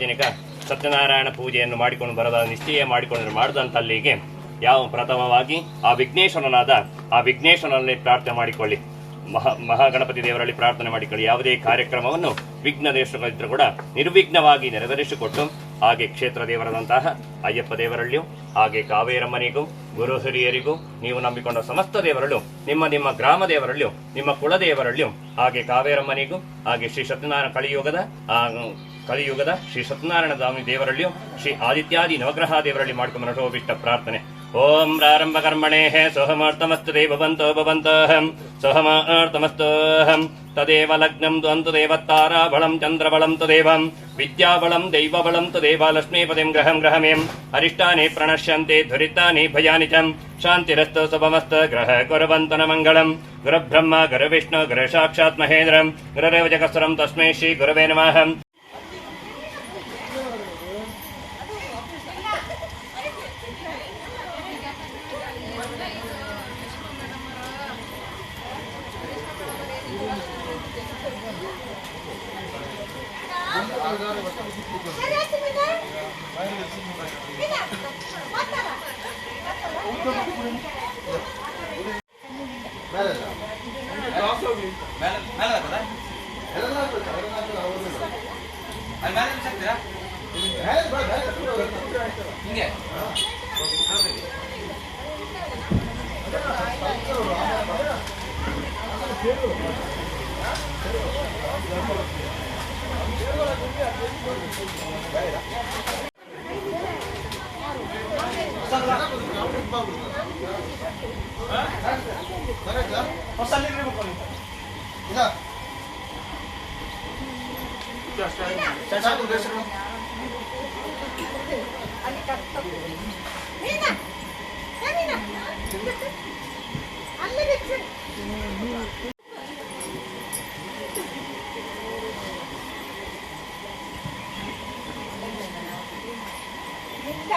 ಸಾರ್ವಜನಿಕ ಸತ್ಯನಾರಾಯಣ ಪೂಜೆಯನ್ನು ಮಾಡಿಕೊಂಡು ಬರದ ನಿಶ್ಚಯ ಮಾಡಿಕೊಂಡು ಮಾಡಿದಂತಲ್ಲಿಗೆ ಯಾವ ಪ್ರಥಮವಾಗಿ ಆ ವಿಘ್ನೇಶ್ವರನಾದ ಆ ವಿಘ್ನೇಶ್ವರನಲ್ಲಿ ಪ್ರಾರ್ಥನೆ ಮಾಡಿಕೊಳ್ಳಿ. ಮಹಾ ಮಹಾಗಣಪತಿ ದೇವರಲ್ಲಿ ಪ್ರಾರ್ಥನೆ ಮಾಡಿಕೊಳ್ಳಿ. ಯಾವುದೇ ಕಾರ್ಯಕ್ರಮವನ್ನು ವಿಘ್ನ ದೇಶಗಳಿದ್ರೂ ಕೂಡ ನಿರ್ವಿಘ್ನವಾಗಿ ನೆರವೇರಿಸಿಕೊಟ್ಟು ಹಾಗೆ ಕ್ಷೇತ್ರ ದೇವರಾದಂತಹ ಅಯ್ಯಪ್ಪ ದೇವರಲ್ಲಿಯೂ ಹಾಗೆ ಕಾವೇರಮ್ಮನಿಗೂ ಗುರು ಹಿರಿಯರಿಗೂ ನೀವು ನಂಬಿಕೊಂಡ ಸಮಸ್ತ ದೇವರಲ್ಲೂ ನಿಮ್ಮ ನಿಮ್ಮ ಗ್ರಾಮ ದೇವರಲ್ಲಿಯೂ ನಿಮ್ಮ ಕುಲ ದೇವರಲ್ಲಿಯೂ ಹಾಗೆ ಕಾವೇರಮ್ಮನಿಗೂ ಹಾಗೆ ಶ್ರೀ ಸತ್ಯನಾರಾಯಣ ಕಲಿಯುಗದ ಆ, ಕಲಿಯುಗದ ಶ್ರೀ ಸತ್ಯನಾರಾಯಣ ಸ್ವಾಮಿ ದೇವರಲ್ಲಿಯೂ, ಶ್ರೀ ಆದಿತ್ಯಾದಿ ನವಗ್ರಹ ದೇವರಲ್ಲಿ ಮಾಡ್ಕೊಂಡು ನಟೋಭಿಷ್ಟ ಪ್ರಾರ್ಥನೆ. ಓಂ ಪ್ರಾರಂಭ ಕರ್ಮಣೇ ಸೋಹಮಾರ್ತಮಸ್ತು ದೇವ ಭವಂತೋ. ಭವಂತೋಹಂ ಸೋಹಮಾರ್ತಮಸ್ತೋಹಂ ತದೇವ ಲಗ್ನಂ ದ್ವಂತು ದೇವತ್ತಾರಾಬಳಂ ಚಂದ್ರಬಳಂ ತದೇವಂ. ವಿದ್ಯಾಬಳಂ ದೈವಬಳಂ ತದೇವ ಲಕ್ಷ್ಮೀಪತಿಂ ಗ್ರಹಂ ಗ್ರಹಮೇಂ ಅರಿಷ್ಟಾನಿ ಪ್ರಣಶ್ಯಂತೆ ಧುರಿತಾನಿ ಭಯಾನಿ ಚಂ ಶಾಂತಿರಸ್ತು ಸುಭಮಸ್ತ ಗ್ರಹ ಕುರವಂತನ ಮಂಗಳಂ. ಗುರುಬ್ರಹ್ಮ, ಗುರುವಿಷ್ಣು ಗುರು ಸಾಕ್ಷಾತ್ ಮಹೇಂದ್ರಂ. ಗುರುರೇವ ಜಗತ್ಸರಂ ತಸ್ಮೈ ಶ್ರೀ ಗುರವೇ ನಮಃ. 你咋？咋咋了？咋咋了？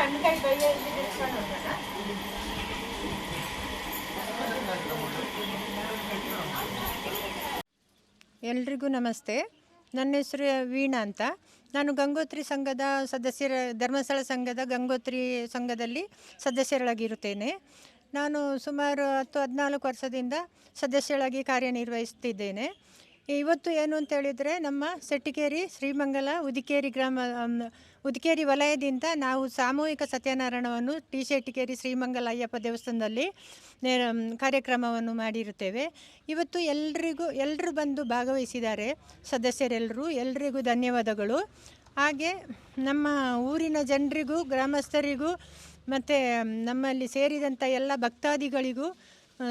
అందుకని పోయి తెచ్చుకొని ఉంటాడా ಎಲ್ರಿಗೂ ನಮಸ್ತೆ. ನನ್ನ ಹೆಸರು ವೀಣಾ ಅಂತ. ನಾನು ಗಂಗೋತ್ರಿ ಸಂಘದ ಸದಸ್ಯರ, ಧರ್ಮಸ್ಥಳ ಸಂಘದ ಗಂಗೋತ್ರಿ ಸಂಘದಲ್ಲಿ ಸದಸ್ಯರಾಗಿರುತ್ತೇನೆ ನಾನು ಸುಮಾರು ಹತ್ತು ಹದಿನಾಲ್ಕು ವರ್ಷದಿಂದ ಸದಸ್ಯರಾಗಿ ಕಾರ್ಯನಿರ್ವಹಿಸ್ತಿದ್ದೇನೆ ಇವತ್ತು ಏನು ಅಂತ ಹೇಳಿದರೆ ನಮ್ಮ ಸೆಟ್ಟಿಕೇರಿ ಶ್ರೀಮಂಗಲ, ಉದಿಕೇರಿ ಗ್ರಾಮ ಉದಿಕೇರಿ ವಲಯದಿಂದ ನಾವು ಸಾಮೂಹಿಕ ಸತ್ಯನಾರಾಯಣವನ್ನು ಟಿ ಶೆಟ್ಟಿಕೇರಿ ಶ್ರೀಮಂಗಲ ಅಯ್ಯಪ್ಪ ದೇವಸ್ಥಾನದಲ್ಲಿ ನೇ- ಕಾರ್ಯಕ್ರಮವನ್ನು ಮಾಡಿರುತ್ತೇವೆ. ಇವತ್ತು ಎಲ್ರಿಗೂ ಎಲ್ಲರೂ ಬಂದು ಭಾಗವಹಿಸಿದ್ದಾರೆ ಸದಸ್ಯರೆಲ್ಲರೂ ಎಲ್ರಿಗೂ ಧನ್ಯವಾದಗಳು. ಹಾಗೆ ನಮ್ಮ ಊರಿನ ಜನರಿಗೂ, ಗ್ರಾಮಸ್ಥರಿಗೂ, ಮತ್ತು ನಮ್ಮಲ್ಲಿ ಸೇರಿದಂಥ ಎಲ್ಲ ಭಕ್ತಾದಿಗಳಿಗೂ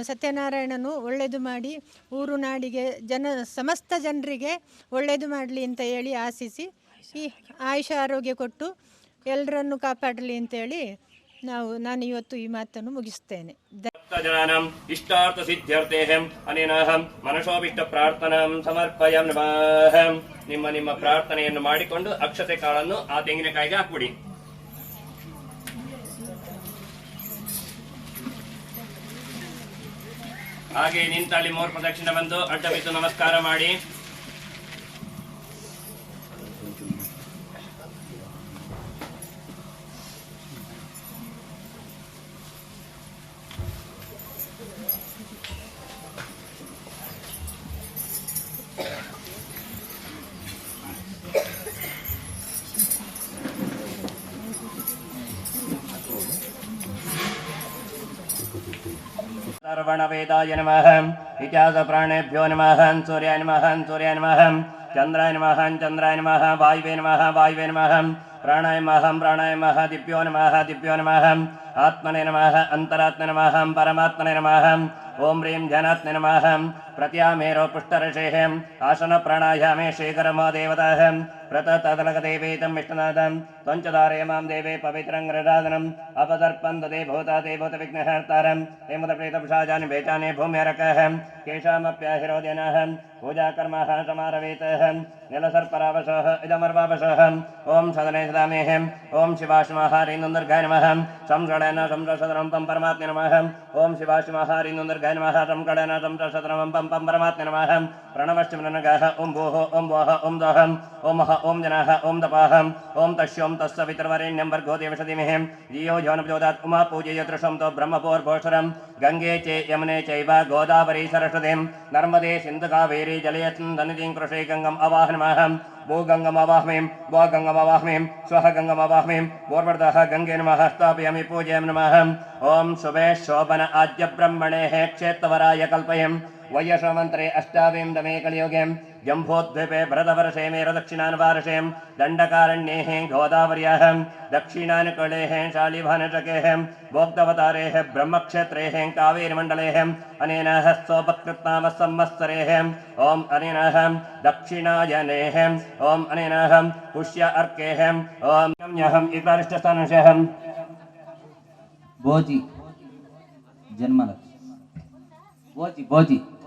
ಸತ್ಯನಾರಾಯಣನು ಒಳ್ಳೆಯದು ಮಾಡಿ ಊರು ನಾಡಿಗೆ ಜನ, ಸಮಸ್ತ ಜನರಿಗೆ ಒಳ್ಳೆಯದು ಮಾಡಲಿ ಅಂತ ಹೇಳಿ ಆಶಿಸಿ ಈ ಆಯುಷ ಆರೋಗ್ಯ ಕೊಟ್ಟು ಎಲ್ಲರನ್ನು ಕಾಪಾಡಲಿ ಅಂತೇಳಿ ನಾವು, ನಾನು ಇವತ್ತು ಈ ಮಾತನ್ನು ಮುಗಿಸ್ತೇನೆ. ಭಕ್ತಜನಾನಾಂ ಇಷ್ಟಾರ್ಥ ಸಿದ್ಧಾರ್ಥೇಹಂ ಅನೇನಹಂ ಮನಸೋಭಿಷ್ಟ ಪ್ರಾರ್ಥನಾಂ ಸಮರ್ಪಯ ನಮಃ. ನಿಮ್ಮ ನಿಮ್ಮ ಪ್ರಾರ್ಥನೆಯನ್ನು ಮಾಡಿಕೊಂಡು ಅಕ್ಷತೆ ಕಾಳನ್ನು ಆ ತೆಂಗಿನಕಾಯಿಗೆ ಹಾಕ್ಬಿಡಿ. ಹಾಗೆ ನಿಂತಲ್ಲಿ ಮೂರು ಪ್ರದಕ್ಷಿಣೆ ಬಂದು ಅಡ್ಡ ಬಿದ್ದು ನಮಸ್ಕಾರ ಮಾಡಿ. सर्वणवेदाय नमः। इत्यासप्राणेभ्यो नमः। सूर्याय नमः सूर्याय नमः। चन्द्राय नमः चन्द्राय नमः। वायुवे नमः वायुवे नमः। प्राणाय नमः प्राणाय नमः। दिव्यो नमः दिव्यो नमः। नमः अन्तरात्मने नमः। परमात्मने नमः। ॐ ह्रीं ध्यानात्मने नमः प्रत्यामेरो पुष्टऋषेः शेखरमा श्रीकरमादेवताः प्रततदलकदेवेतं विष्णुनाथं त्वञ्च धारय माँ देवे पवित्रं गृहादनम् अपदर्पं ददे भवता ते भूतविघ्नहर्तारं हेमदप्रेतपुषाजानि भेटानि भूम्यरकः केषामप्याहिरोदिनः पूजाकर्मः समारवेतः निलसर्परावशोः इदमर्वापशोः ॐ सदने सदामेः ॐ शिवाशिमाहारीन्दुर्गाय नमः संसडेन संसदरं तं परमात्मनमः ॐ शिवाशिमाहारीन्दुर्गाय नमः संसडेन संसदरं तं पं परमात्म नमः। प्रणवश्चमनगाः ॐ भोह ॐ वोह ॐ दोहम् ओम ह ॐ जनाः ॐ तपाहम्। ॐ तस्यों तस्य पितर्वरेण्यं वर्गो देवशतिमिः जियो योनप्रचोदात् उमा पूजय तृषम तो ब्रह्मपोर्भोषरं गंगे चे, यमने चैव गोदावरी सरस्वती। नर्मदे सिंधु कावेरी जलयत्नदनिधिं कृषे गंगम गङ्गम् अवाहनमहम् वो गङ्गमवाह्मीं वो गङ्गमवाह्मीं स्वः गङ्गमवाह्मीं गोर्वर्धः गङ्गे नमः, स्थापयामि, पूजयामि नमः। ओं शुभे शोभन आद्य ब्रह्मणे क्षेत्रवराय कल्पयम्। वयश मंत्रे अष्टावीं दमे कलियुगे जंभोद्वीपे भरतवर्षे मेरदक्षिणानुवार्षे दण्डकारण्येः गोदावर्याः, दक्षिणानुकलेः शालिभानटकेः भोक्तवतारेः ब्रह्मक्षेत्रेः कावेरीमण्डलेः, अनेनः सोपकृत्नामः संवत्सरेः ॐ अनेनः दक्षिणायनेः ॐ अनेनः पुष्य अर्केः ॐ यहम् इकारिष्टस्थानुषेहम् भोजी, जन्मलक्ष्मी। भोजी भोजी।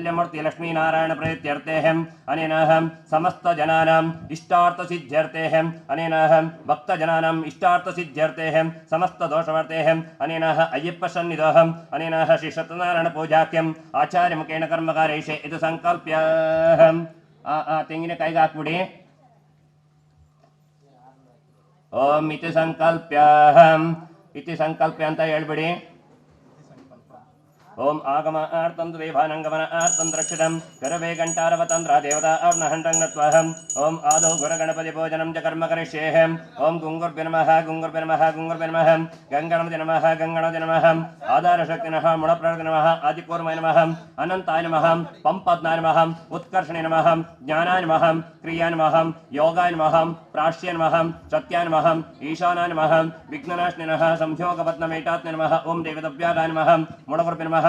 कल्यमूर्ति लक्ष्मीनारायण प्रेत्यर्थेहम् अनेनाहं समस्तजनानाम् इष्टार्थसिद्ध्यर्थेहम् अनेनाहं भक्तजनानाम् इष्टार्थसिद्ध्यर्थेहम् समस्तदोषवर्तेहम् अनेनाह अय्यप्पसन्निधोऽहम् अनेनाह श्रीसत्यनारायणपूजाख्यम् आचार्यमुखेन कर्मकारेषे इति सङ्कल्प्याहम् ಆ ಆ ತೆಂಗಿನ ಕೈಗೆ ಹಾಕ್ಬಿಡಿ ಓಂ ಇತಿ ಸಂಕಲ್ಪ್ಯಾಹಂ ಇತಿ ಸಂಕಲ್ಪ್ಯ ಅಂತ ಹೇಳ್ಬಿಡಿ ഓം ആഗമ ആർത്തം ദ്വൈഭാനംഗമന ആർത്തം ദ്രക്ഷിതം കരവേ കണ്ടാരവതന്ത്ര ദേവത അർണഹണ്ഠം ഗത്വഹം ഓം ആദോ ഗുരഗണപതി ഭോജനം ച കർമ്മ കരിഷ്യേഹം ഓം ഗുങ്കുർപ്പിനമഹ ഗുങ്കുർപ്പിനമഹ ഗുങ്കുർപ്പിനമഹം ഗംഗണ ദിനമഹ ഗംഗണ ദിനമഹം ആധാരശക്തിനഹ മുളപ്രകൃതിനമഹ ആദിപൂർമനമഹം അനന്തനുമഹം പമ്പത്നാനുമഹം ഉത്കർഷണനുമഹം ജ്ഞാനാനുമഹം ക്രിയാനുമഹം യോഗാനുമഹം പ്രാഷ്യനുമഹം സത്യാനുമഹം ഈശാനാനുമഹം വിഘ്നനാശ്നഹ നമഹ ഓം ദേവതവ്യാകാനുമഹം മുളകുർപ്പിനമഹ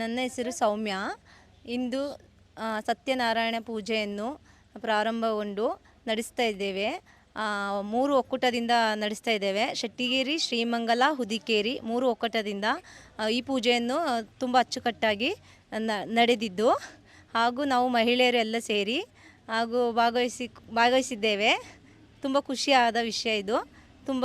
ನನ್ನ ಹೆಸರು ಸೌಮ್ಯ. ಇಂದು ಸತ್ಯನಾರಾಯಣ ಪೂಜೆಯನ್ನು ಪ್ರಾರಂಭಗೊಂಡು ನಡೆಸ್ತಾ ಇದ್ದೇವೆ. ಮೂರು ಒಕ್ಕೂಟದಿಂದ ನಡೆಸ್ತಾ ಇದ್ದೇವೆ. ಶೆಟ್ಟಿಗೇರಿ, ಶ್ರೀಮಂಗಲ, ಹುದಿಕೇರಿ ಮೂರು ಒಕ್ಕೂಟದಿಂದ ಈ ಪೂಜೆಯನ್ನು ತುಂಬ ಅಚ್ಚುಕಟ್ಟಾಗಿ ನಡೆದಿದ್ದು, ಹಾಗೂ ನಾವು ಮಹಿಳೆಯರು ಎಲ್ಲ ಸೇರಿ, ಹಾಗೂ ಭಾಗವಹಿಸಿ, ಭಾಗವಹಿಸಿದ್ದೇವೆ. ತುಂಬ ಖುಷಿಯಾದ ವಿಷಯ ಇದು. ತುಂಬ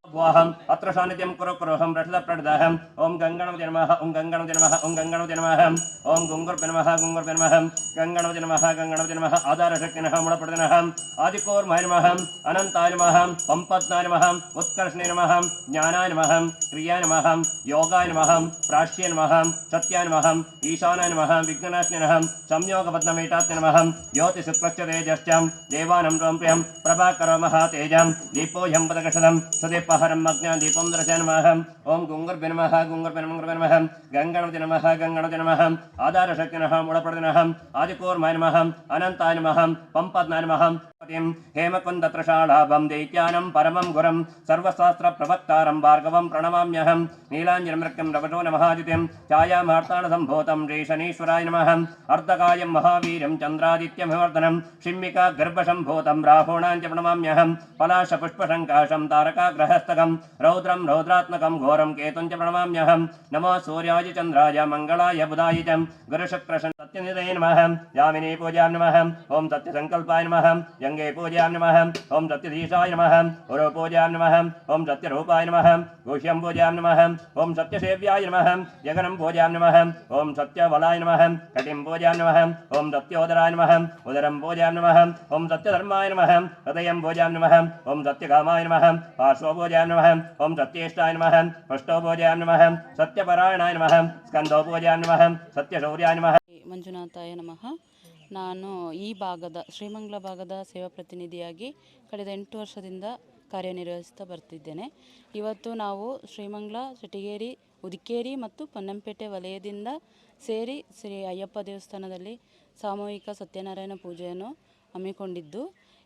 വാഹം അത്ര സാന്നിധ്യം കുറു കുരുഹം രക്ഷപ്രദാഹം ഓം ഗംഗണോ ജനമഹ ഓം ഗംഗണോ ജനമഹ ഓം ഗംഗണോ ജനമഹം ഓം ഗുങ്കുർ പെനമഹ ഗുങ്കുർ പെനമഹം ഗംഗണോ ജനമഹ ഗംഗണോ ജനമഹ ആധാരശക്തിനഹ മുളപ്പെടുത്തനഹം ആദിക്കോർമാരുമഹം അനന്താനുമഹം പമ്പത്നാനുമഹം ഉത്കർഷണനുമഹം ജ്ഞാനാനുമഹം ക്രിയാനുമഹം യോഗാനുമഹം പ്രാശ്യനുമഹം സത്യാനുമഹം ഈശാനുമഹം വിഘ്നനാശനഹം സംയോഗപത്നമേട്ടാത്മഹം ജ്യോതി ശുക്ലക്ഷ തേജശ്ചം ദേവാനം പ്രിയം പ്രഭാകരോ മഹാതേജം ദീപോയം പദകഷതം സദീപ परमज्ञानदीपं रचय नमः ॐ गुङ्गर्भि नमः गुङ्गर्भि नमः नमः गङ्गणपति नमः गङ्गणपति नमः आधारशक्तिनः मुडपदिनः आदिकोर्माय नमः अनन्ताय नमः पम्पद्नाय नमः हेमकुन्दत्रशालाभं दैत्यानं परमं गुरं सर्वशास्त्रप्रवक्तारं भार्गवं प्रणमाम्यहं नीलाञ्जनमृक्यं रवटो नमहादित्यं छायामार्ताणसम्भूतं जयशनीश्वराय नमः अर्धकायं महावीर्यं चन्द्रादित्यमवर्धनं शिम्मिका गर्भसम्भूतं राहोणाञ्च प्रणमाम्यहं पलाशपुष्पशङ्काशं तारकाग्रहस्थ रौद्रात्मकं, रौद्रं रौद्रात्मकं घोरं केतुं च प्रणमाम्यहं। नमो सूर्याय चन्द्राय मङ्गलाय बुधाय च गुरुशुक्रशन् सत्यनिधये नमः। यामिनी पूजां नमः। ॐ सत्यसङ्कल्पाय नमः। यङ्गे पूजां नमः। ॐ सत्यधीशाय नमः। गुरु पूजां नमः। ॐ सत्यरूपाय नमः। घोष्यं पूजां नमः। सत्य सत्यसेव्याय नमः। जगनं पूजां नमः। ॐ सत्यबलाय नमः। कटिं पूजां नमः। ॐ सत्योदराय नमः। उदरं पूजां नमः। ॐ सत्यधर्माय नमः। हृदयं पूजां नमः। ॐ सत्यकामाय नमः। पार्श्वपूजा ನಮಃ ಓಂ ಸತ್ಯೇಷ್ಠಾಯ ನಮಃ ಕಟಿಂ ಪೂಜಾಂ ನಮಃ ಸತ್ಯಪರಾಯಣಾಯ ನಮಃ ಸ್ಕಂದೋ ಪೂಜಾಂ ನಮಃ ಸತ್ಯಶೌರ್ಯಾಯ ನಮಃ ಮಂಜುನಾಥಾಯ ನಮಃ ನಾನು ಈ ಭಾಗದ, ಶ್ರೀಮಂಗಲ ಭಾಗದ ಸೇವಾ ಪ್ರತಿನಿಧಿಯಾಗಿ ಕಳೆದ ಎಂಟು ವರ್ಷದಿಂದ ಕಾರ್ಯನಿರ್ವಹಿಸ್ತಾ ಬರ್ತಿದ್ದೇನೆ. ಇವತ್ತು ನಾವು ಶ್ರೀಮಂಗಲ ಚಟಿಗೇರಿ ಉದಿಕೇರಿ ಮತ್ತು ಪೊನ್ನಂಪೇಟೆ ವಲಯದಿಂದ ಸೇರಿ ಶ್ರೀ ಅಯ್ಯಪ್ಪ ದೇವಸ್ಥಾನದಲ್ಲಿ ಸಾಮೂಹಿಕ ಸತ್ಯನಾರಾಯಣ ಪೂಜೆಯನ್ನು ಹಮ್ಮಿಕೊಂಡಿದ್ದು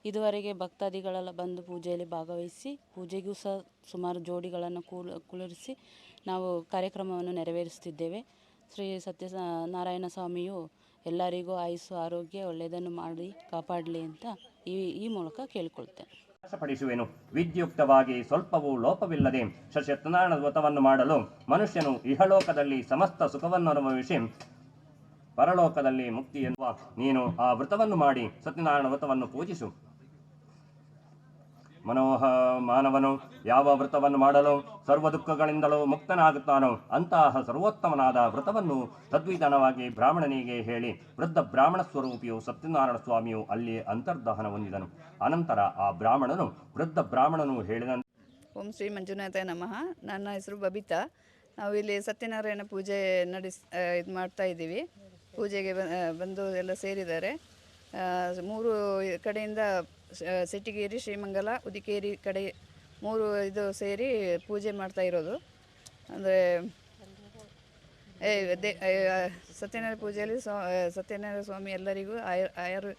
ಇದುವರೆಗೆ ಭಕ್ತಾದಿಗಳೆಲ್ಲ ಬಂದು ಪೂಜೆಯಲ್ಲಿ ಭಾಗವಹಿಸಿ, ಪೂಜೆಗೂ ಸಹ ಸುಮಾರು ಜೋಡಿಗಳನ್ನು ಕೂಲ ನಾವು ಕಾರ್ಯಕ್ರಮವನ್ನು ನೆರವೇರಿಸುತ್ತಿದ್ದೇವೆ. ಶ್ರೀ ಸತ್ಯ ನಾರಾಯಣ ಸ್ವಾಮಿಯು ಎಲ್ಲರಿಗೂ ಆಯುಸ್ಸು, ಆರೋಗ್ಯ ಒಳ್ಳೆಯದನ್ನು ಮಾಡಿ ಕಾಪಾಡಲಿ ಅಂತ ಈ ಈ ಮೂಲಕ ಕೇಳಿಕೊಳ್ತೇನೆ. ಪಡಿಸುವೆನು ವಿದ್ಯುಕ್ತವಾಗಿ ಸ್ವಲ್ಪವೂ ಲೋಪವಿಲ್ಲದೆ ಸತ್ಯನಾರಾಯಣ ವ್ರತವನ್ನು ಮಾಡಲು ಮನುಷ್ಯನು ಇಹಲೋಕದಲ್ಲಿ ಸಮಸ್ತ ಸುಖವನ್ನು ಅನುಭವಿಸಿ ಪರಲೋಕದಲ್ಲಿ ಮುಕ್ತಿ ಎನ್ನುವ ನೀನು ಆ ವ್ರತವನ್ನು ಮಾಡಿ ಸತ್ಯನಾರಾಯಣ ವ್ರತವನ್ನು ಪೂಜಿಸು. ಮನೋಹ ಮಾನವನು ಯಾವ ವ್ರತವನ್ನು ಮಾಡಲು ಸರ್ವ ದುಃಖಗಳಿಂದಲೂ ಮುಕ್ತನಾಗುತ್ತಾನೋ ಅಂತಹ ಸರ್ವೋತ್ತಮನಾದ ವ್ರತವನ್ನು ತದ್ವಿಧಾನವಾಗಿ ಬ್ರಾಹ್ಮಣನಿಗೆ ಹೇಳಿ ವೃದ್ಧ ಬ್ರಾಹ್ಮಣ ಸ್ವರೂಪಿಯು ಸತ್ಯನಾರಾಯಣ ಸ್ವಾಮಿಯು ಅಲ್ಲಿ ಅಂತರ್ದಹನ ಹೊಂದಿದನು. ಅನಂತರ ಆ ಬ್ರಾಹ್ಮಣನು ವೃದ್ಧ ಬ್ರಾಹ್ಮಣನು ಹೇಳಿದ ಓಂ ಶ್ರೀ ಮಂಜುನಾಥ ನಮಃ. ನನ್ನ ಹೆಸರು ಬಬಿತಾ. ನಾವು ಇಲ್ಲಿ ಸತ್ಯನಾರಾಯಣ ಪೂಜೆ ನಡೆಸ್ ಇದು ಮಾಡ್ತಾ ಇದ್ದೀವಿ. ಪೂಜೆಗೆ ಬಂದು ಎಲ್ಲ ಸೇರಿದ್ದಾರೆ. ಮೂರು ಕಡೆಯಿಂದ ಸಿಟಿಗೇರಿ ಶ್ರೀಮಂಗಲ, ಉದಿಕೇರಿ ಕಡೆ ಮೂರು ಇದು ಸೇರಿ ಪೂಜೆ ಮಾಡ್ತಾ ಇರೋದು. ಅಂದರೆ, ಏ ಸತ್ಯನಾರಾಯಣ ಪೂಜೆಯಲ್ಲಿ ಸ್ವ ಸತ್ಯನಾರಾಯಣ ಸ್ವಾಮಿ ಎಲ್ಲರಿಗೂ ಆಯ ಆಯರು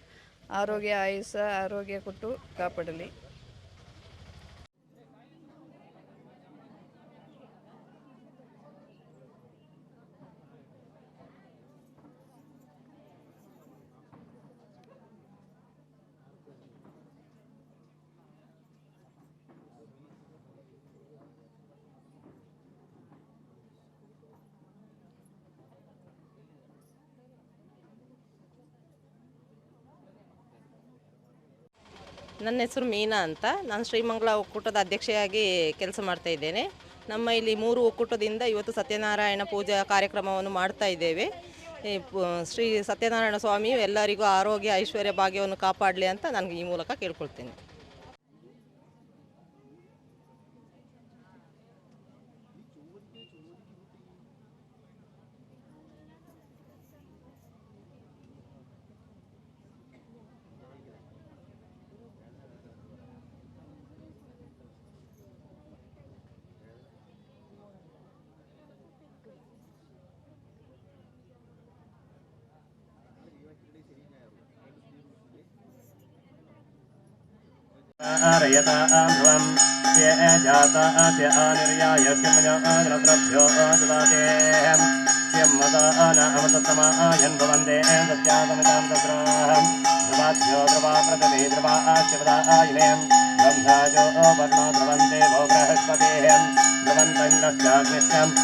ಆರೋಗ್ಯ ಆಯುಷ ಆರೋಗ್ಯ ಕೊಟ್ಟು ಕಾಪಾಡಲಿ. ನನ್ನ ಹೆಸರು ಮೀನಾ ಅಂತ. ನಾನು ಶ್ರೀಮಂಗಲ ಒಕ್ಕೂಟದ ಅಧ್ಯಕ್ಷೆಯಾಗಿ ಕೆಲಸ ಮಾಡ್ತಾ ಇದ್ದೇನೆ. ನಮ್ಮ ಇಲ್ಲಿ ಮೂರು ಒಕ್ಕೂಟದಿಂದ ಇವತ್ತು ಸತ್ಯನಾರಾಯಣ ಪೂಜಾ ಕಾರ್ಯಕ್ರಮವನ್ನು ಮಾಡ್ತಾ ಇದ್ದೇವೆ. ಶ್ರೀ ಸತ್ಯನಾರಾಯಣ ಸ್ವಾಮಿಯು ಎಲ್ಲರಿಗೂ ಆರೋಗ್ಯ, ಐಶ್ವರ್ಯ, ಭಾಗ್ಯವನ್ನು ಕಾಪಾಡಲಿ ಅಂತ ನನಗೆ ಈ ಮೂಲಕ ಕೇಳ್ಕೊಳ್ತೇನೆ. आरयताम् ये जाता अस्य अनिर्यायस्य मयाग्रद्रभ्यो अदुदाते यम्मता अनामतमायन् भवन्ते सत्यातमितां तत्राहम् द्रवाभ्यो द्रवा प्रतमे द्रवा आश्यपदा आयुनेम् गन्धाजो वर्णो द्रवन्ते भो बृहस्पतेः द्रवन्तन्द्रश्चाग्निश्चम्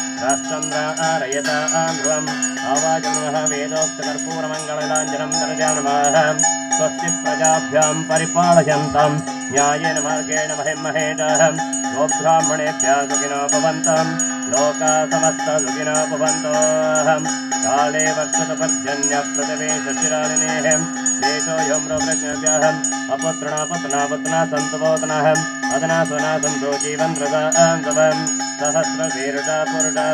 स्वस्ति प्रजाभ्यां परिपालयन्ताम् न्यायेन मार्गेण महीं गोब्राह्मणेभ्यः लोब्राह्मणेभ्यः सुखिनो भवन्तं लोका समस्त सुखिनो भवन्तोऽ काले वर्षतपर्जन्यप्रजमे दशिरानेऽहं देशो योम्रं प्रचव्याहम् अपुत्रणा पत्नापत्ना सन्तुबोधनाहम् अधना सुना सन्तोजीवन् सहस्रवीरुडापुरुणा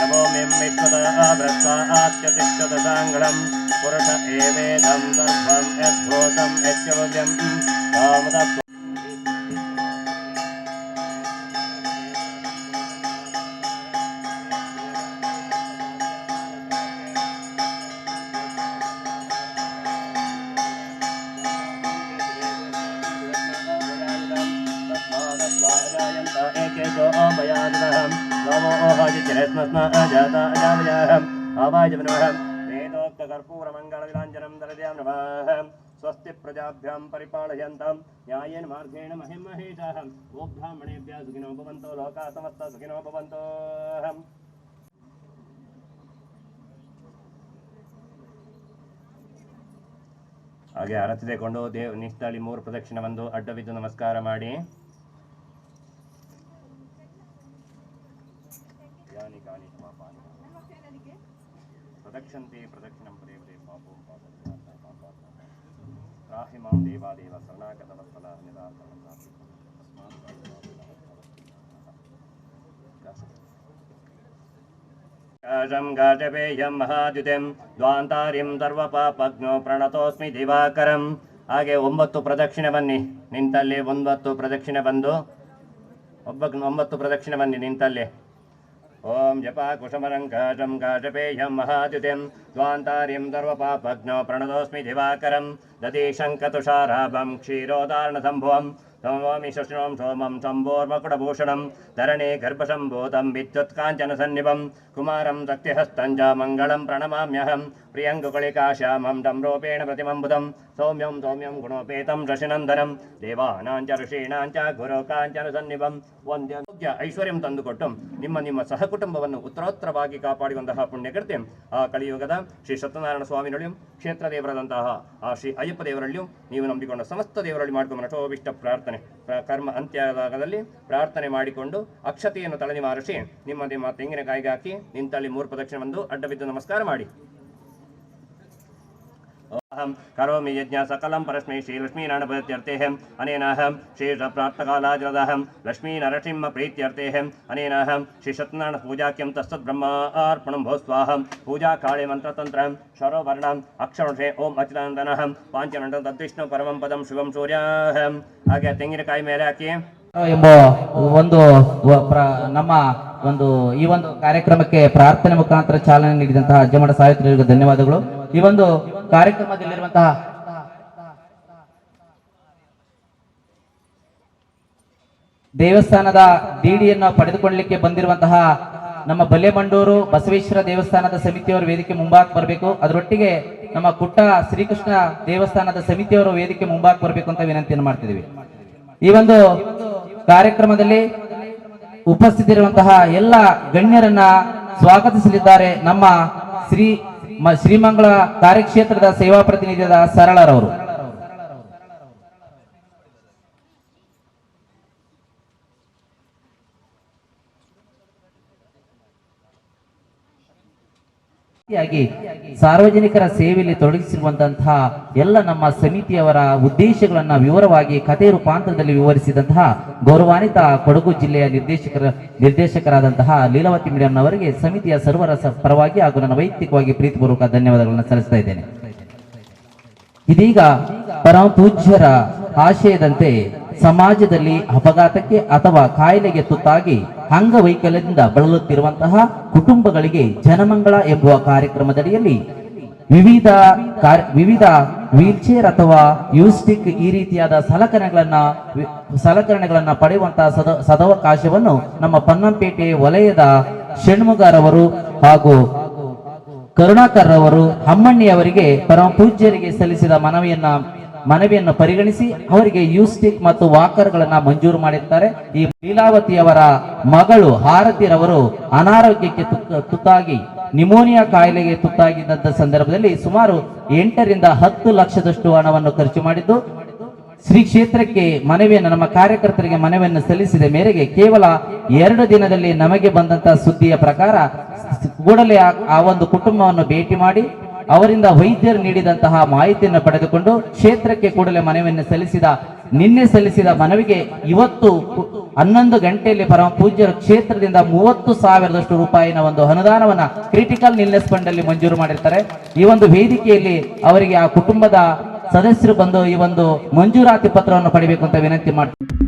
नवमिम् इष्ट अभृत्वा आच्यतिष्ठतसाङ्घ्रं पुरत एवेधं सर्वम् यद्भूतम् यच्च वद ಯಸ್ಮಸ್ಮ ಅಜಾತ ಅಜಾಮಜಾಹಂ ಆವಾಜಮನೋಹಂ ವೇದೋಕ್ತ ಕರ್ಪೂರ ಮಂಗಳ ವಿಲಾಂಜನಂ ದರದ್ಯಾಂ ನಮಃ ಸ್ವಸ್ತಿ ಪ್ರಜಾಭ್ಯಾಂ ಪರಿಪಾಲಯಂತಾಂ ನ್ಯಾಯೇನ ಮಾರ್ಗೇಣ ಮಹಿಂ ಮಹೇಶಾಹಂ ಗೋಬ್ರಾಹ್ಮಣೇಭ್ಯ ಸುಖಿನೋ ಭವಂತೋ ಲೋಕಾ ಸಮಸ್ತ ಸುಖಿನೋ ಭವಂತೋ ಅಹಂ ಹಾಗೆ ಅರತಿದೆ ಕೊಂಡು ದೇವ್ ನಿಸ್ತಳಿ ಮೂರು ಪ್ರದಕ್ಷಿಣೆ ಒಂದು ಅಡ್ಡವಿದ್ದು ನಮಸ್ಕಾರ ಮಾಡಿ ಪ್ರದಕ್ಷಂತೆ ಪ್ರದಕ್ಷಿಣಂ ಪದೇ ಪದೇ ಪಾಪೋ ರಾಹಿ ಮಾಂ ದೇವಾದೇವ ಶರಣಾಗತ ವತ್ಸಲ ನಿರಾಕರಣ ಕಾಶಂ ಗಾಜಪೇಯಂ ಮಹಾದ್ಯುತಿಂ ದ್ವಾಂತಾರಿಂ ಸರ್ವಪಾಪಜ್ಞೋ ಪ್ರಣತೋಸ್ಮಿ ದಿವಾಕರಂ ಹಾಗೆ ಒಂಬತ್ತು ಪ್ರದಕ್ಷಿಣೆ ಬನ್ನಿ ನಿಂತಲ್ಲಿ ಒಂಬತ್ತು ಪ್ರದಕ್ಷಿಣೆ ಬಂದು ಒಬ್ಬ ಒಂಬತ್ತು ಪ್ರದಕ್ಷಿಣೆ ಬನ್ನಿ ನಿಂತಲ್ಲಿ ॐ जपाकुशमलं घाजं महाद्युतिं त्वान्तार्यं सर्वपापघ्नो प्रणतोऽस्मि दिवाकरं दधीशङ्कतुषाराभं क्षीरोदाहरणशम्भुवं समोमि शशुणं सोमं शम्भोर्मकुटभूषणं धरणे गर्भशम्भोधं विद्युत्काञ्चनसन्निभं कुमारं शक्तिहस्तञ्च मङ्गलं प्रणमाम्यहम् ಮಂಗಳಂ ಪ್ರಣಮಾಮ್ಯಹಂ प्रियङ्कुकलिकाश्यामं डं रूपेण प्रतिमम्बुदं सौम्यं सौम्यं गुणोपेतं ऋषिनन्दनं ದೇವಾನಾಂಚ ಋಷೀಣಾಂಚ ಗುರುಕಾಂಚನ ಸನ್ನಿಭಂ ವಂದ್ಯ ಐಶ್ವರ್ಯಂ ತಂದುಕೊಟ್ಟು ನಿಮ್ಮ ನಿಮ್ಮ ಸಹಕುಟುಂಬವನ್ನು ಉತ್ತರೋತ್ತರವಾಗಿ ಕಾಪಾಡಿದಂತಹ ಪುಣ್ಯಕೃತ್ಯ ಆ ಕಲಿಯುಗದ ಶ್ರೀ ಸತ್ಯನಾರಾಯಣ ಸ್ವಾಮಿನಲ್ಲಿಯೂ ಕ್ಷೇತ್ರ ದೇವರಾದಂತಹ ಆ ಶ್ರೀ ಅಯ್ಯಪ್ಪ ದೇವರಲ್ಲಿಯೂ ನೀವು ನಂಬಿಕೊಂಡ ಸಮಸ್ತ ದೇವರಲ್ಲಿ ಮಾಡಿಕೊಂಡು ನಟೋಭಿಷ್ಟ ಪ್ರಾರ್ಥನೆ ಪ್ರ- ಕರ್ಮ ಅಂತ್ಯದಾಗದಲ್ಲಿ ಪ್ರಾರ್ಥನೆ ಮಾಡಿಕೊಂಡು ಅಕ್ಷತೆಯನ್ನು ತಲೆನಿ ಮಾರಿಸಿ ನಿಮ್ಮ ನಿಮ್ಮ ತೆಂಗಿನಕಾಯಿಗೆ ಹಾಕಿ ನಿಂತಲ್ಲಿ ಮೂರು ಪ್ರದಕ್ಷಿಣೆ ಬಂದು ಅಡ್ಡ ಬಿದ್ದು ನಮಸ್ಕಾರ ಮಾಡಿ अहं करोमि यज्ञ सकलं परस्मै श्रीलक्ष्मीनारायणप्रीत्यर्थेऽहम् अनेनाहं श्रीप्राप्तकालाजलदहं लक्ष्मीनरसिंह प्रीत्यर्थेऽहम् अनेनाहं श्रीसत्यनारायणपूजाख्यं तत्सद्ब्रह्मार्पणं भो स्वाहं पूजाकाले मन्त्रतन्त्रं स्वरोवर्णम् अक्षरषे ॐ अच्युतानन्दनहं पाञ्चमण्डलं तद्विष्णु परमं पदं ಶಿವಂ ಸೂರ್ಯಾಹಂ ಹಾಗೆ ತೆಂಗಿನಕಾಯಿ ಮೇಲೆ ಹಾಕಿ ಎಂಬ ಒಂದು ವ- ಪ್ರ- ನಮ್ಮ ಒಂದು ಈ ಒಂದು ಕಾರ್ಯಕ್ರಮಕ್ಕೆ ಪ್ರಾರ್ಥನೆ ಮುಖಾಂತರ ಚಾಲನೆ ನೀಡಿದಂತಹ ಅಜ್ಜಮಠ ಸಾಹಿತ್ಯರಿಗೆ ಧನ್ಯವಾದಗಳು ಈ ಒಂದು ಕಾರ್ಯಕ್ರಮದಲ್ಲಿರುವಂತಹ ದೇವಸ್ಥಾನದ ಡಿಡಿಯನ್ನು ಪಡೆದುಕೊಳ್ಳಲಿಕ್ಕೆ ಬಂದಿರುವಂತಹ ನಮ್ಮ ಬಲ್ಲೆಬಂಡೂರು ಬಸವೇಶ್ವರ ದೇವಸ್ಥಾನದ ಸಮಿತಿಯವರು ವೇದಿಕೆ ಮುಂಭಾಗ ಬರಬೇಕು. ಅದರೊಟ್ಟಿಗೆ ನಮ್ಮ ಕುಟ್ಟ ಶ್ರೀಕೃಷ್ಣ ದೇವಸ್ಥಾನದ ಸಮಿತಿಯವರು ವೇದಿಕೆ ಮುಂಭಾಗ ಬರಬೇಕು ಅಂತ ವಿನಂತಿಯನ್ನು ಮಾಡ್ತಿದ್ದೀವಿ. ಈ ಒಂದು ಕಾರ್ಯಕ್ರಮದಲ್ಲಿ ಉಪಸ್ಥಿತಿರುವಂತಹ ಎಲ್ಲ ಗಣ್ಯರನ್ನ ಸ್ವಾಗತಿಸಲಿದ್ದಾರೆ ನಮ್ಮ ಶ್ರೀ ಶ್ರೀಮಂಗಳ ಕಾರ್ಯಕ್ಷೇತ್ರದ ಸೇವಾ ಪ್ರತಿನಿಧಿಯಾದ ಸರಳರವರು. ರೀತಿಯಾಗಿ ಸಾರ್ವಜನಿಕರ ಸೇವೆಯಲ್ಲಿ ತೊಡಗಿಸಿರುವಂತಹ ಎಲ್ಲ ನಮ್ಮ ಸಮಿತಿಯವರ ಉದ್ದೇಶಗಳನ್ನ ವಿವರವಾಗಿ ಕಥೆ ರೂಪಾಂತರದಲ್ಲಿ ವಿವರಿಸಿದಂತಹ ಗೌರವಾನ್ವಿತ ಕೊಡಗು ಜಿಲ್ಲೆಯ ನಿರ್ದೇಶಕರ, ನಿರ್ದೇಶಕರಾದಂತಹ ಲೀಲಾವತಿ ಮೇಡಂನವರಿಗೆ ಸಮಿತಿಯ ಸರ್ವರ ಪರವಾಗಿ ಹಾಗೂ ನನ್ನ ವೈಯಕ್ತಿಕವಾಗಿ ಪ್ರೀತಿಪೂರ್ವಕ ಧನ್ಯವಾದಗಳನ್ನು ಸಲ್ಲಿಸ್ತಾ ಇದ್ದೇನೆ. ಇದೀಗ ಪರಮ ಪೂಜ್ಯರ ಆಶಯದಂತೆ ಸಮಾಜದಲ್ಲಿ ಅಪಘಾತಕ್ಕೆ ಅಥವಾ ಕಾಯಿಲೆಗೆ ತುತ್ತಾಗಿ ಅಂಗವೈಕಲ್ಯದಿಂದ ಬಳಲುತ್ತಿರುವಂತಹ ಕುಟುಂಬಗಳಿಗೆ ಜನಮಂಗಳ ಎಂಬುವ ಕಾರ್ಯಕ್ರಮದಡಿಯಲ್ಲಿ ವಿವಿಧ ವಿವಿಧ ವೀಲ್ ಚೇರ್ ಅಥವಾ ಯೂಸ್ಟಿಕ್ ಈ ರೀತಿಯಾದ ಸಲಕರಣೆಗಳನ್ನ ಸಲಕರಣೆಗಳನ್ನ ಪಡೆಯುವಂತಹ ಸದ, ಸದವಕಾಶವನ್ನು ನಮ್ಮ ಪನ್ನಂಪೇಟೆ ವಲಯದ ಷಣ್ಮುಗಾರವರು ಹಾಗೂ ಕರುಣಾಕರ್ ಅವರು ಹಮ್ಮಣ್ಣಿಯವರಿಗೆ ಪರಮ ಪೂಜ್ಯರಿಗೆ ಸಲ್ಲಿಸಿದ ಮನವಿಯನ್ನ ಮನವಿಯನ್ನು ಪರಿಗಣಿಸಿ ಅವರಿಗೆ ಯೂಸ್ಟಿಕ್ ಮತ್ತು ವಾಕರ್ಗಳನ್ನ ಮಂಜೂರು ಮಾಡಿರ್ತಾರೆ. ಈ ಲೀಲಾವತಿಯವರ ಮಗಳು ಹಾರತಿರವರು ಅನಾರೋಗ್ಯಕ್ಕೆ ತುತ್ತ- ತುತ್ತಾಗಿ ನಿಮೋನಿಯಾ ಕಾಯಿಲೆಗೆ ತುತ್ತಾಗಿದ್ದಂಥ ಸಂದರ್ಭದಲ್ಲಿ ಸುಮಾರು ಎಂಟರಿಂದ ಹತ್ತು ಲಕ್ಷದಷ್ಟು ಹಣವನ್ನು ಖರ್ಚು ಮಾಡಿದ್ದು, ಶ್ರೀ ಕ್ಷೇತ್ರಕ್ಕೆ ಮನವಿಯನ್ನು, ನಮ್ಮ ಕಾರ್ಯಕರ್ತರಿಗೆ ಮನವಿಯನ್ನು ಸಲ್ಲಿಸಿದ ಮೇರೆಗೆ ಕೇವಲ ಎರಡು ದಿನದಲ್ಲಿ ನಮಗೆ ಬಂದಂತಹ ಸುದ್ದಿಯ ಪ್ರಕಾರ, ಕೂಡಲೇ ಆ ಒಂದು ಕುಟುಂಬವನ್ನು ಭೇಟಿ ಮಾಡಿ ಅವರಿಂದ ವೈದ್ಯರು ನೀಡಿದಂತಹ ಮಾಹಿತಿಯನ್ನು ಪಡೆದುಕೊಂಡು ಕ್ಷೇತ್ರಕ್ಕೆ ಕೂಡಲೇ ಮನವಿಯನ್ನು ಸಲ್ಲಿಸಿದ, ನಿನ್ನೆ ಸಲ್ಲಿಸಿದ ಮನವಿಗೆ ಇವತ್ತು ಹನ್ನೊಂದು ಗಂಟೆಯಲ್ಲಿ ಪರಮ ಪೂಜ್ಯರು ಕ್ಷೇತ್ರದಿಂದ ಮೂವತ್ತು ಸಾವಿರದಷ್ಟು ರೂಪಾಯಿನ ಒಂದು ಅನುದಾನವನ್ನ ಕ್ರಿಟಿಕಲ್ ನಿಲ್ನೆಸ್ ಫಂಡ್ ಅಲ್ಲಿ ಮಂಜೂರು ಮಾಡಿರ್ತಾರೆ. ಈ ಒಂದು ವೇದಿಕೆಯಲ್ಲಿ ಅವರಿಗೆ ಆ ಕುಟುಂಬದ ಸದಸ್ಯರು ಬಂದು ಈ ಒಂದು ಮಂಜೂರಾತಿ ಪತ್ರವನ್ನು ಪಡಿಬೇಕು ಅಂತ ವಿನಂತಿ ಮಾಡ್ತಾರೆ